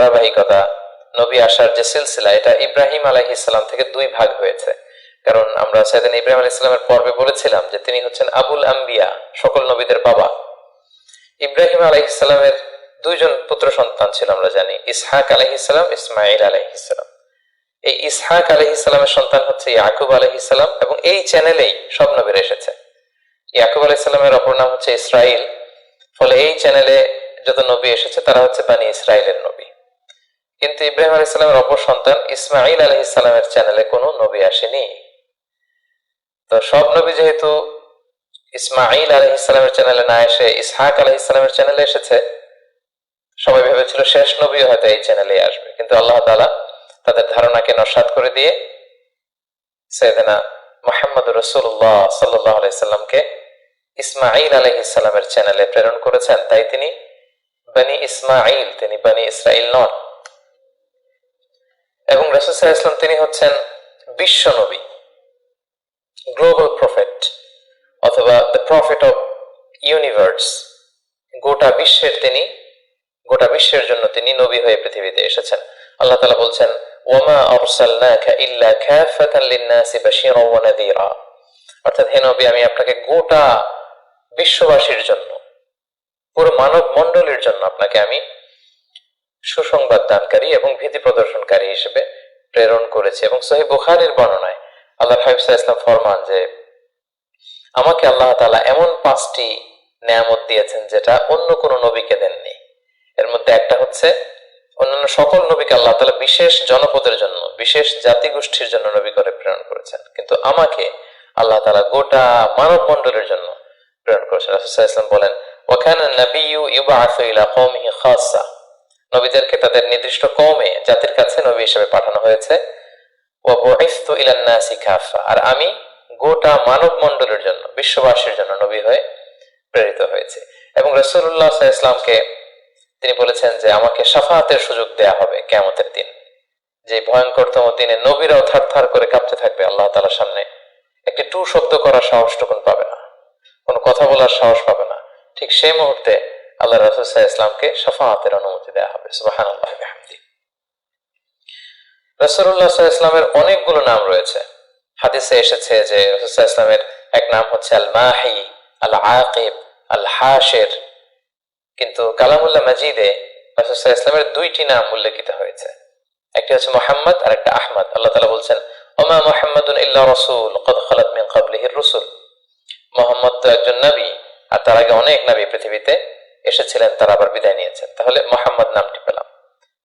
ধারাবাহিকতা, নবী আসার যে সিলসিলা, এটা ইব্রাহিম আলাহি ইসলাম থেকে দুই ভাগ হয়েছে। কারণ আমরা সেদিন ইব্রাহিম আলাহ ইসলামের পর্বে বলেছিলাম যে তিনি হচ্ছেন আবুল আম্বিয়া, সকল নবীদের বাবা। ইব্রাহিম আলাহ ইসলামের দুইজন পুত্র সন্তান ছিল, আমরা জানি। ইসহাক আলহ ইসলাম ইসমাইল আলহ ইসলাম এই ইসহাক আলহ ইসলামের সন্তান হচ্ছে ইয়াকুব আলহ ইসলাম এবং এই চ্যানেলেই সব নবীর এসেছে। ইয়াকুব আলহ ইসলামের অপর নাম হচ্ছে ইসরাইল ফলে এই চ্যানেলে যত নবী এসেছে, তারা হচ্ছে বানি ইসরায়েলের নবী। কিন্তু ইব্রাহিম আলহ ইসলামের অপর সন্তান ইসমাইল আলহ ইসলামের চ্যানেলে কোনো নবী আসেনি। তো সব নবী যেহেতু ইসমাইল আলহ ইসলামের চ্যানেলে না এসে, ইসহাক আলহ ইসলামের চ্যানেলে এসেছে, সবাই ভেবেছিল শেষ নবী হয়তো এই চ্যানেলে আসবে। কিন্তু আল্লাহ তালা তাদের ধারণাকে নস্বাত করে দিয়ে সৈয়দনা মোহাম্মদ রসুল্লাহ সাল্লাহ আলাইসাল্লামকে ইসমাইল আলহ ইসলামের চ্যানেলে প্রেরণ করেছেন। তাই তিনি বানি ইসমাইল তিনি বানি ইসরাইল নন। এবং তিনি হচ্ছেন বিশ্ব নবী গ্লোবাল প্রফেট অথবা দ্য প্রফেট অফ ইউনিভার্স গোটা বিশ্বের তিনি, গোটা বিশ্বের জন্য তিনি নবী হয়ে পৃথিবীতে এসেছেন। আল্লাহ তালা বলছেন, ওমা ইল্লা ওয়া অর্থাৎ হে নবী, আমি আপনাকে গোটা বিশ্ববাসীর জন্য, পুরো মানব মণ্ডলীর জন্য আপনাকে আমি সুসংবাদ দানকারী এবং ভীতি প্রদর্শনকারী হিসেবে প্রেরণ করেছে এবং সহি বুখারির বর্ণনায় আল্লাহ ইসলাম ফরমান যে, আমাকে আল্লাহ তালা এমন পাঁচটি নেয়ামত দিয়েছেন যেটা অন্য কোনো নবীকে দেননি। এর মধ্যে একটা হচ্ছে, অন্যান্য সকল নবীকে আল্লাহ তালা বিশেষ জনপদের জন্য, বিশেষ জাতিগোষ্ঠীর জন্য নবী করে প্রেরণ করেছেন। কিন্তু আমাকে আল্লাহ তালা গোটা মানব মণ্ডলের জন্য প্রেরণ করেছেন। রাসুসাহ ইসলাম বলেন ওখানে নবী ইউবাআসু ইলা কওমিহি খাসসা নবীদেরকে তাদের নির্দিষ্ট কওমে জাতির কাছে নবী হিসেবে পাঠানো হয়েছে। আর আমি গোটা মানব মন্ডলের জন্য, বিশ্ববাসীর জন্য নবী হয়ে প্রেরিত হয়েছে। এবং রসুল্লাহ ইসলামকে তিনি বলেছেন যে, আমাকে সাফাহাতের সুযোগ দেয়া হবে কেমতের দিন। যে ভয়ঙ্করতম দিনে নবীরাও থার থার করে কাঁপতে থাকবে, আল্লাহ তালার সামনে একটি টু শব্দ করার সাহসটুকুন পাবে না। কোনো কথা বলার সাহস পাবে না। ঠিক সেই মুহূর্তে আল্লাহ রসুল্লাহ ইসলামকে সাফাহাতের অনুমতি দেওয়া হবে সুবাহান আল্লাহ রসুল্লাহ ইসলামের অনেকগুলো নাম রয়েছে। হাদিসে এসেছে যে রসুল্লাহ ইসলামের এক নাম হচ্ছে আল মাহি আল আকিব আল হাশের কিন্তু কালামুল্লাহ মাজিদে রাসুসাহ ইসলামের দুইটি নাম উল্লেখিত হয়েছে। একটি হচ্ছে মোহাম্মদ আর একটা আহমদ। আল্লাহ তালা বলছেন, ওমা মোহাম্মদুন ইল্লা রসুল, কদ খালাত মিন কাবলিহির রসুল। মোহাম্মদ তো একজন নবী, আর তার আগে অনেক নবী পৃথিবীতে। এসেছিলেন তারা আবার বিদায় নিয়েছেন। তাহলে মোহাম্মদ নামটি পেলাম।